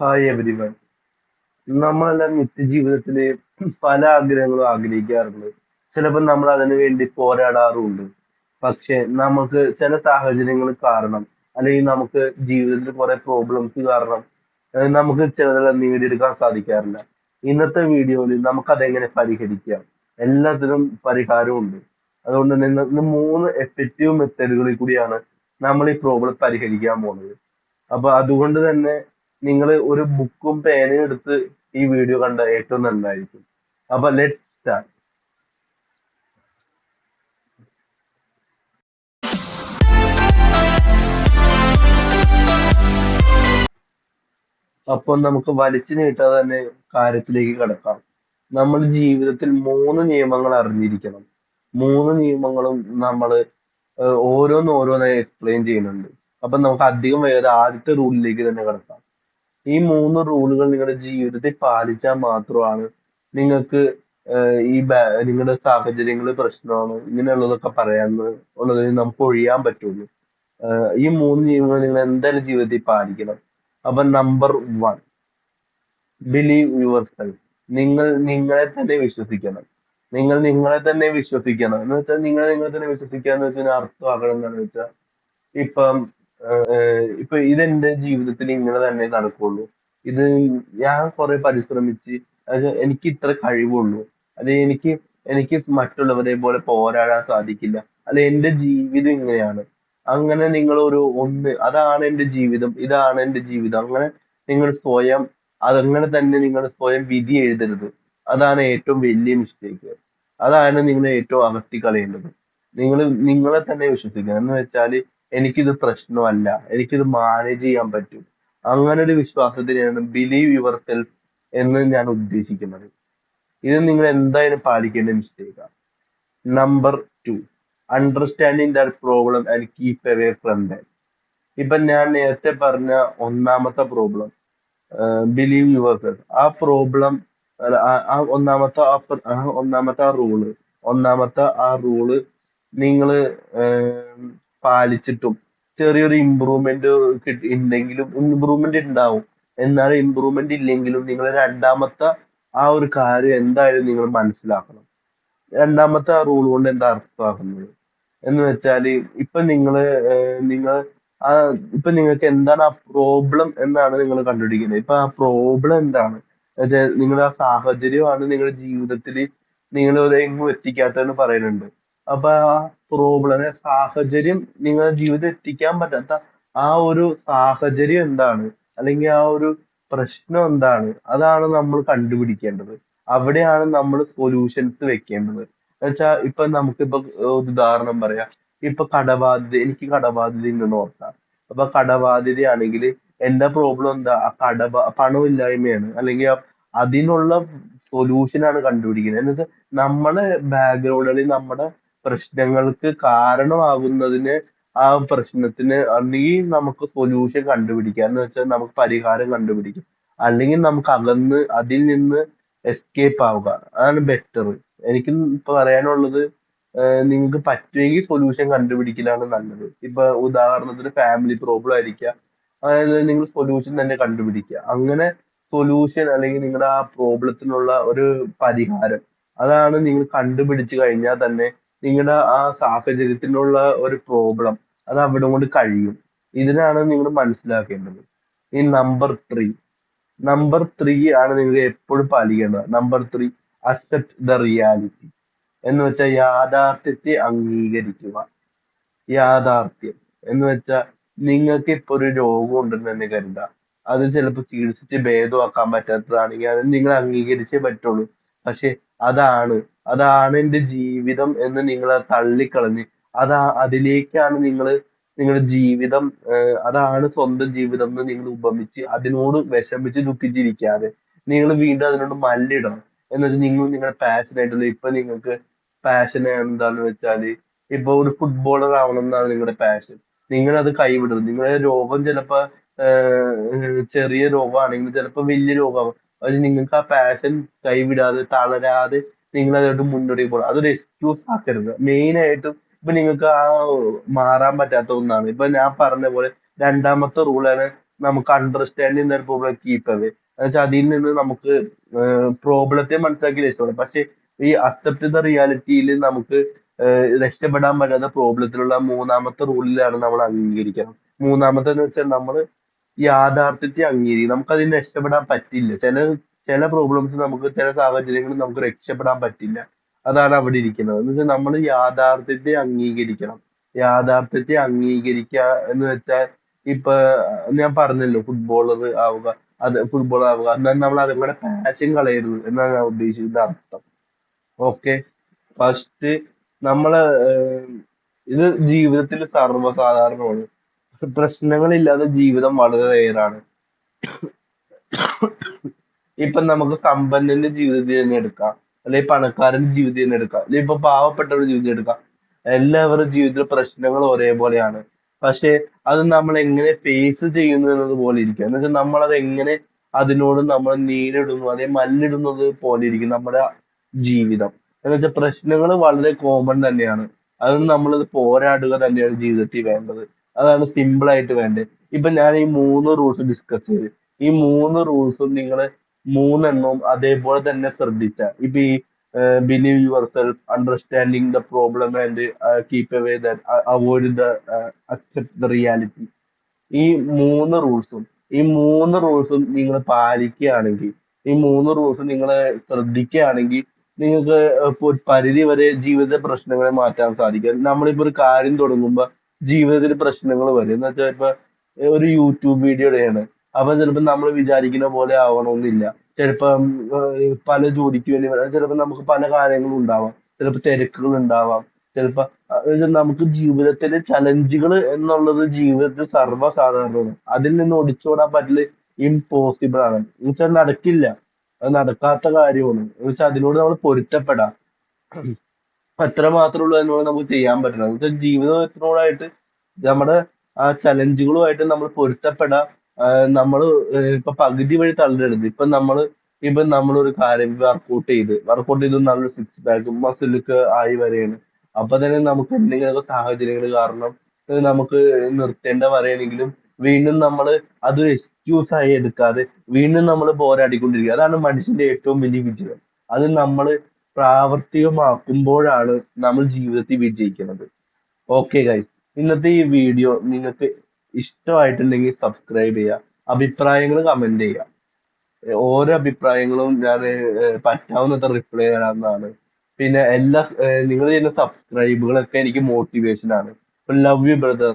Hi everyone നമ്മളെല്ലാം നിത്യജീവിതത്തിൽ പല ആഗ്രഹങ്ങളും ആഗ്രഹിക്കാറുണ്ട്. ചിലപ്പോൾ നമ്മൾ അതിനു വേണ്ടി പോരാടാറുണ്ട് പക്ഷെ നമുക്ക് ചില സാഹചര്യങ്ങൾ കാരണം അല്ലെങ്കിൽ നമുക്ക് ജീവിതത്തിൽ കുറെ പ്രോബ്ലംസ് കാരണം നമുക്ക് ചിലതെല്ലാം നേടിയെടുക്കാൻ സാധിക്കാറില്ല. ഇന്നത്തെ വീഡിയോയിൽ നമുക്ക് അതെങ്ങനെ പരിഹരിക്കാം? എല്ലാത്തിനും പരിഹാരമുണ്ട്. അതുകൊണ്ട് തന്നെ ഇന്ന് മൂന്ന് എഫക്റ്റീവ് മെത്തേഡുകളിൽ കൂടിയാണ് നമ്മൾ ഈ പ്രോബ്ലം പരിഹരിക്കാൻ പോകുന്നത്. അപ്പൊ അതുകൊണ്ട് തന്നെ നിങ്ങൾ ഒരു ബുക്കും പേനയും എടുത്ത് ഈ വീഡിയോ കണ്ട ഏറ്റവും നല്ലതായിരിക്കും അപ്പൊ ലെറ്റ് അപ്പൊ നമുക്ക് വലിച്ചു നീട്ടാതെ തന്നെ കാര്യത്തിലേക്ക് കിടക്കാം. നമ്മൾ ജീവിതത്തിൽ മൂന്ന് നിയമങ്ങൾ അറിഞ്ഞിരിക്കണം. മൂന്ന് നിയമങ്ങളും നമ്മൾ ഓരോന്നോരോന്നായി എക്സ്പ്ലെയിൻ ചെയ്യുന്നുണ്ട്. അപ്പൊ നമുക്ക് അധികം വേറെ ആദ്യത്തെ റൂളിലേക്ക് തന്നെ കിടക്കാം. ഈ മൂന്ന് റൂളുകൾ നിങ്ങളുടെ ജീവിതത്തിൽ പാലിച്ചാൽ മാത്രമാണ് നിങ്ങൾക്ക് ഈ നിങ്ങളുടെ സാഹചര്യങ്ങൾ പ്രശ്നമാണ് ഇങ്ങനെയുള്ളതൊക്കെ പറയാന്ന് ഉള്ളതിൽ നമുക്ക് ഒഴിയാൻ പറ്റുള്ളൂ. ഈ മൂന്ന് നിയമങ്ങൾ നിങ്ങൾ എന്തായാലും ജീവിതത്തിൽ പാലിക്കണം. അപ്പൊ number one believe yourself നിങ്ങൾ നിങ്ങളെ തന്നെ വിശ്വസിക്കണം. നിങ്ങൾ നിങ്ങളെ തന്നെ വിശ്വസിക്കണം. എന്ന് വെച്ചാൽ നിങ്ങളെ നിങ്ങളെ തന്നെ വിശ്വസിക്കുക എന്ന് വെച്ചാൽ അർത്ഥമാക്കണം എന്താണെന്ന് വെച്ചാൽ ഇപ്പം ഇപ്പൊ ഇതെന്റെ ജീവിതത്തിൽ ഇങ്ങനെ തന്നെ നടക്കുള്ളൂ. ഇത് ഞാൻ കുറെ പരിശ്രമിച്ച് അത് എനിക്ക് ഇത്ര കഴിവുള്ളൂ. അത് എനിക്ക് എനിക്ക് മറ്റുള്ളവരെ പോലെ പോരാടാൻ സാധിക്കില്ല. അല്ലെ എന്റെ ജീവിതം ഇങ്ങനെയാണ്. അങ്ങനെ നിങ്ങൾ ഒരു ഒന്ന് അതാണ് എന്റെ ജീവിതം ഇതാണ് എന്റെ ജീവിതം. അങ്ങനെ നിങ്ങൾ സ്വയം അതങ്ങനെ തന്നെ നിങ്ങൾ സ്വയം വിധി എഴുതരുത്. അതാണ് ഏറ്റവും വലിയ മിസ്റ്റേക്ക് അതാണ് നിങ്ങൾ ഏറ്റവും അകത്തി കളയേണ്ടത്. നിങ്ങൾ നിങ്ങളെ തന്നെ വിശ്വസിക്കണം. എന്ന് വെച്ചാൽ എനിക്കിത് പ്രശ്നമല്ല. എനിക്കിത് മാനേജ് ചെയ്യാൻ പറ്റും. അങ്ങനെ ഒരു വിശ്വാസത്തിനെയാണ് ബിലീവ് യുവർ സെൽഫ് എന്ന് ഞാൻ ഉദ്ദേശിക്കുന്നത്. ഇത് നിങ്ങൾ എന്തായാലും പാലിക്കേണ്ട മിസ്റ്റേക്കാണ് number two understanding that problem and keep away from that ഇപ്പൊ ഞാൻ നേരത്തെ പറഞ്ഞ ഒന്നാമത്തെ പ്രോബ്ലം ബിലീവ് യുവർ സെൽഫ് ആ പ്രോബ്ലം ആ ഒന്നാമത്തെ ഒന്നാമത്തെ ആ റൂൾ ഒന്നാമത്തെ ആ റൂൾ നിങ്ങൾ പാലിച്ചിട്ടും ചെറിയൊരു ഇമ്പ്രൂവ്മെന്റ് ഉണ്ടെങ്കിലും ഇമ്പ്രൂവ്മെന്റ് ഉണ്ടാവും എന്നാൽ ഇമ്പ്രൂവ്മെന്റ് ഇല്ലെങ്കിലും നിങ്ങൾ രണ്ടാമത്തെ ആ ഒരു കാര്യം എന്തായാലും നിങ്ങൾ മനസ്സിലാക്കണം. രണ്ടാമത്തെ ആ റൂൾ കൊണ്ട് എന്താ അർത്ഥമാക്കുന്നത്? എന്ന് വെച്ചാൽ ഇപ്പൊ നിങ്ങൾ നിങ്ങൾ ആ ഇപ്പൊ നിങ്ങൾക്ക് എന്താണ് ആ പ്രോബ്ലം എന്നാണ് നിങ്ങൾ കണ്ടുപിടിക്കുന്നത്. ഇപ്പൊ ആ പ്രോബ്ലം എന്താണ്? നിങ്ങളുടെ ആ സാഹചര്യമാണ് നിങ്ങളുടെ ജീവിതത്തിൽ നിങ്ങൾ എങ്ങും എത്തിക്കാത്തതെന്ന് പറയുന്നുണ്ട്. അപ്പൊ ആ പ്രോബ്ലം സാഹചര്യം നിങ്ങളുടെ ജീവിതം എത്തിക്കാൻ പറ്റാത്ത ആ ഒരു സാഹചര്യം എന്താണ്? അല്ലെങ്കിൽ ആ ഒരു പ്രശ്നം എന്താണ്? അതാണ് നമ്മൾ കണ്ടുപിടിക്കേണ്ടത്. അവിടെയാണ് നമ്മൾ സൊല്യൂഷൻസ് വെക്കേണ്ടത്. എന്നുവെച്ചാൽ ഇപ്പൊ നമുക്കിപ്പോ ഒരു ഉദാഹരണം പറയാം. ഇപ്പൊ കടബാധ്യത എനിക്ക് കടബാധ്യത ഉണ്ടെന്ന് ഓർക്കാം അപ്പൊ കടബാധ്യതയാണെങ്കിൽ എന്റെ പ്രോബ്ലം എന്താ? ആ കടബ പണമില്ലായ്മയാണ്. അല്ലെങ്കിൽ അതിനുള്ള സൊല്യൂഷൻ ആണ് കണ്ടുപിടിക്കുന്നത്. എന്നുവെച്ചാൽ നമ്മുടെ ബാക്ക്ഗ്രൗണ്ട് അല്ലെങ്കിൽ നമ്മുടെ പ്രശ്നങ്ങൾക്ക് കാരണമാകുന്നതിന് ആ പ്രശ്നത്തിന് അല്ലെങ്കിൽ നമുക്ക് സൊല്യൂഷൻ കണ്ടുപിടിക്കാം എന്ന് വെച്ചാൽ നമുക്ക് പരിഹാരം കണ്ടുപിടിക്കാം. അല്ലെങ്കിൽ നമുക്ക് അകന്ന് അതിൽ നിന്ന് എസ്കേപ്പ് ആവുക. അതാണ് ബെറ്റർ എനിക്ക് പറയാനുള്ളത് നിങ്ങൾക്ക് പറ്റുമെങ്കിൽ സൊല്യൂഷൻ കണ്ടുപിടിക്കലാണ് നല്ലത്. ഇപ്പൊ ഉദാഹരണത്തിന് ഫാമിലി പ്രോബ്ലം ആയിരിക്കാം അതായത് നിങ്ങൾ സൊല്യൂഷൻ തന്നെ കണ്ടുപിടിക്കുക. അങ്ങനെ സൊല്യൂഷൻ അല്ലെങ്കിൽ നിങ്ങളുടെ ആ പ്രോബ്ലത്തിനുള്ള ഒരു പരിഹാരം. അതാണ് നിങ്ങൾ കണ്ടുപിടിച്ചു കഴിഞ്ഞാൽ തന്നെ നിങ്ങളുടെ ആ സാഹചര്യത്തിനുള്ള ഒരു പ്രോബ്ലം അത് അവിടെ കൊണ്ട് കഴിയും. ഇതിനാണ് നിങ്ങൾ മനസ്സിലാക്കേണ്ടത്. ഈ നമ്പർ ത്രീ നമ്പർ ത്രീ ആണ് നിങ്ങൾ എപ്പോഴും പാലിക്കേണ്ടത്. Number three accept the reality എന്ന് വെച്ചാൽ യാഥാർത്ഥ്യത്തെ അംഗീകരിക്കുക. യാഥാർത്ഥ്യം. എന്ന് വെച്ചാൽ നിങ്ങൾക്ക് ഇപ്പൊ ഒരു രോഗം ഉണ്ടെന്ന് തന്നെ കരുതാം. അത് ചിലപ്പോൾ ചികിത്സിച്ച് ഭേദമാക്കാൻ പറ്റാത്തതാണെങ്കിൽ അത് നിങ്ങൾ അംഗീകരിച്ചേ പറ്റുള്ളൂ. പക്ഷെ അതാണ്. അതാണ് എന്റെ ജീവിതം എന്ന് നിങ്ങൾ തള്ളിക്കളഞ്ഞ്. അതാ അതിലേക്കാണ് നിങ്ങൾ നിങ്ങളുടെ ജീവിതം ഏർ അതാണ് സ്വന്തം ജീവിതം എന്ന് നിങ്ങൾ ഉപമിച്ച് അതിനോട് വിഷമിച്ച് ദുഃഖിച്ചിരിക്കാതെ നിങ്ങൾ വീണ്ടും അതിനോട് മല്ലിടണം. എന്നുവെച്ചാൽ നിങ്ങൾ നിങ്ങളുടെ പാഷൻ ആയിട്ടുള്ള ഇപ്പൊ നിങ്ങൾക്ക് പാഷൻ എന്താന്ന് വെച്ചാൽ ഇപ്പൊ ഒരു ഫുട്ബോളർ ആവണം എന്നാണ് നിങ്ങളുടെ പാഷൻ നിങ്ങൾ അത് കൈവിടരുത്. നിങ്ങളുടെ രോഗം ചിലപ്പോ ഏർ ചെറിയ രോഗമാണെങ്കിൽ ചിലപ്പോ വലിയ രോഗമാവും. അത് നിങ്ങൾക്ക് ആ പാഷൻ കൈവിടാതെ തളരാതെ നിങ്ങൾ അതിലോട്ട് മുന്നോട്ട് പോകണം അതൊരു എക്സ്ക്യൂസ് ആക്കരുത്. മെയിൻ ആയിട്ടും ഇപ്പൊ നിങ്ങൾക്ക് ആ മാറാൻ പറ്റാത്ത ഒന്നാണ്. ഇപ്പൊ ഞാൻ പറഞ്ഞ പോലെ രണ്ടാമത്തെ റൂളാണ് നമുക്ക് understanding the problem keep away എന്നുവെച്ചാൽ അതിൽ നിന്ന് നമുക്ക് പ്രോബ്ലത്തെ മനസ്സിലാക്കി രക്ഷപ്പെടാം പക്ഷെ ഈ അക്സെപ്റ്റ് ദ റിയാലിറ്റിയിൽ നമുക്ക് രക്ഷപ്പെടാൻ പറ്റാത്ത പ്രോബ്ലത്തിലുള്ള മൂന്നാമത്തെ റൂളിലാണ് നമ്മൾ അംഗീകരിക്കണം. മൂന്നാമത്തെ എന്ന് വെച്ചാൽ നമ്മൾ യാഥാർത്ഥ്യത്തെ അംഗീകരിക്കും. നമുക്ക് അതിന് രക്ഷപ്പെടാൻ പറ്റില്ല. ചില ചില പ്രോബ്ലംസ് നമുക്ക് ചില സാഹചര്യങ്ങളിൽ നമുക്ക് രക്ഷപ്പെടാൻ പറ്റില്ല. അതാണ് അവിടെ ഇരിക്കുന്നത്. എന്ന് വെച്ചാൽ നമ്മൾ യാഥാർത്ഥ്യത്തെ അംഗീകരിക്കണം. യാഥാർത്ഥ്യത്തെ അംഗീകരിക്കുക എന്ന് വെച്ചാൽ ഇപ്പൊ ഞാൻ പറഞ്ഞല്ലോ ഫുട്ബോളർ ആവുക അത് ഫുട്ബോൾ ആവുക. എന്നാൽ നമ്മൾ അതുങ്ങളുടെ പാഷൻ കളയരുത് എന്നാണ് ഞാൻ ഉദ്ദേശിച്ചത്. അർത്ഥം. ഓക്കെ ഫസ്റ്റ് നമ്മൾ ഇത് ജീവിതത്തിൽ സർവസാധാരണമാണ്. പ്രശ്നങ്ങളില്ലാതെ ജീവിതം വളരെ റെയറാണ് ഇപ്പൊ നമുക്ക് സമ്പന്നന്റെ ജീവിതത്തിൽ തന്നെ എടുക്കാം. അല്ലെങ്കിൽ പണക്കാരന്റെ ജീവിതത്തിൽ തന്നെ എടുക്കാം. ഇപ്പൊ പാവപ്പെട്ടവരുടെ ജീവിതം എടുക്കാം. എല്ലാവരുടെ ജീവിതത്തിൽ പ്രശ്നങ്ങൾ ഒരേപോലെയാണ്. പക്ഷെ അത് നമ്മൾ എങ്ങനെ ഫേസ് ചെയ്യുന്നു എന്നത് പോലെ ഇരിക്കും. എന്ന് വെച്ചാൽ നമ്മൾ അത് എങ്ങനെ അതിനോട് നമ്മൾ നേരിടുന്നു അതേ മല്ലിടുന്നത് പോലെ ഇരിക്കും നമ്മുടെ ജീവിതം. എന്ന് വെച്ചാൽ പ്രശ്നങ്ങൾ വളരെ കോമൺ തന്നെയാണ്. അത് നമ്മൾ പോരാടുക തന്നെയാണ് ജീവിതത്തിൽ വേണ്ടത്. അതാണ് സിമ്പിൾ ആയിട്ട് വേണ്ടത്. ഇപ്പൊ ഞാൻ ഈ മൂന്ന് റൂൾസ് ഡിസ്കസ് ചെയ്ത്. ഈ മൂന്ന് റൂൾസും നിങ്ങൾ മൂന്നെണ്ണവും അതേപോലെ തന്നെ ശ്രദ്ധിച്ച. ഇപ്പൊ ഈ believe yourself understanding the problem and keep away the the accept the reality ഈ മൂന്ന് റൂൾസും ഈ മൂന്ന് റൂൾസും നിങ്ങൾ പാലിക്കുകയാണെങ്കിൽ ഈ മൂന്ന് റൂൾസും നിങ്ങൾ ശ്രദ്ധിക്കുകയാണെങ്കിൽ നിങ്ങൾക്ക് പരിധി വരെ ജീവിത പ്രശ്നങ്ങളെ മാറ്റാൻ സാധിക്കും. നമ്മളിപ്പോ ഒരു കാര്യം തുടങ്ങുമ്പോൾ ജീവിതത്തിൽ പ്രശ്നങ്ങൾ വരും. എന്ന് വെച്ചാൽ ഇപ്പൊ ഒരു യൂട്യൂബ് വീഡിയോ ഇടുകയാണ് അപ്പൊ ചിലപ്പോൾ നമ്മൾ വിചാരിക്കുന്ന പോലെ ആവണമെന്നില്ല ചിലപ്പം പല ജോലിക്ക് വേണ്ടി ചിലപ്പോൾ നമുക്ക് പല കാര്യങ്ങളും ഉണ്ടാവാം. ചിലപ്പോൾ തിരക്കുകൾ ഉണ്ടാവാം. ചിലപ്പോ നമുക്ക് ജീവിതത്തിലെ ചലഞ്ചുകൾ എന്നുള്ളത് ജീവിതത്തിൽ സർവസാധാരണമാണ്. അതിൽ നിന്ന് ഒടിച്ചോടാൻ പറ്റില്ല ഇമ്പോസിബിൾ ആണ്. എന്ന് വെച്ചാൽ നടക്കില്ല. അത് നടക്കാത്ത കാര്യമാണ്. എന്ന് വെച്ചാൽ അതിനോട് നമ്മൾ പൊരുത്തപ്പെടാം. അത്ര മാത്രമേ ഉള്ളൂ അതിനോട് നമുക്ക് ചെയ്യാൻ പറ്റണം എന്ന് വെച്ചാൽ ജീവിതത്തിനോടായിട്ട് നമ്മുടെ ആ ചലഞ്ചുകളുമായിട്ട് നമ്മൾ പൊരുത്തപ്പെടാൻ നമ്മൾ ഇപ്പൊ പകുതി വഴി തള്ളരുത്. ഇപ്പൊ നമ്മൾ ഇപ്പൊ നമ്മളൊരു കാര്യം വർക്കൗട്ട് ചെയ്ത് വർക്കൗട്ട് ചെയ്ത് നല്ലൊരു സിക്സ് പാക്ക് മസിലൊക്കെ ആയി വരെയാണ്. അപ്പൊ തന്നെ നമുക്ക് എന്തെങ്കിലും സാഹചര്യങ്ങൾ കാരണം നമുക്ക് നിർത്തേണ്ട വരെയാണെങ്കിലും വീണ്ടും നമ്മൾ അത് എക്സ്ക്യൂസ് ആയി എടുക്കാതെ വീണ്ടും നമ്മൾ പോരാടിക്കൊണ്ടിരിക്കുക അതാണ് മനുഷ്യന്റെ ഏറ്റവും വലിയ വിജയം. അത് നമ്മൾ പ്രാവർത്തികമാക്കുമ്പോഴാണ് നമ്മൾ ജീവിതത്തിൽ വിജയിക്കുന്നത്. ഓക്കെ ഗൈസ് ഇന്നത്തെ ഈ വീഡിയോ നിങ്ങൾക്ക് ഇഷ്ടമായിട്ടുണ്ടെങ്കിൽ സബ്സ്ക്രൈബ് ചെയ്യുക. അഭിപ്രായങ്ങൾ കമന്റ് ചെയ്യുക. ഓരോ അഭിപ്രായങ്ങളും ഞാൻ പറ്റാവുന്നത്ര റിപ്ലൈ തരാവുന്നതാണ്. പിന്നെ എല്ലാ നിങ്ങൾ ചെയ്യുന്ന സബ്സ്ക്രൈബുകളൊക്കെ എനിക്ക് മോട്ടിവേഷൻ ആണ്. Love you brother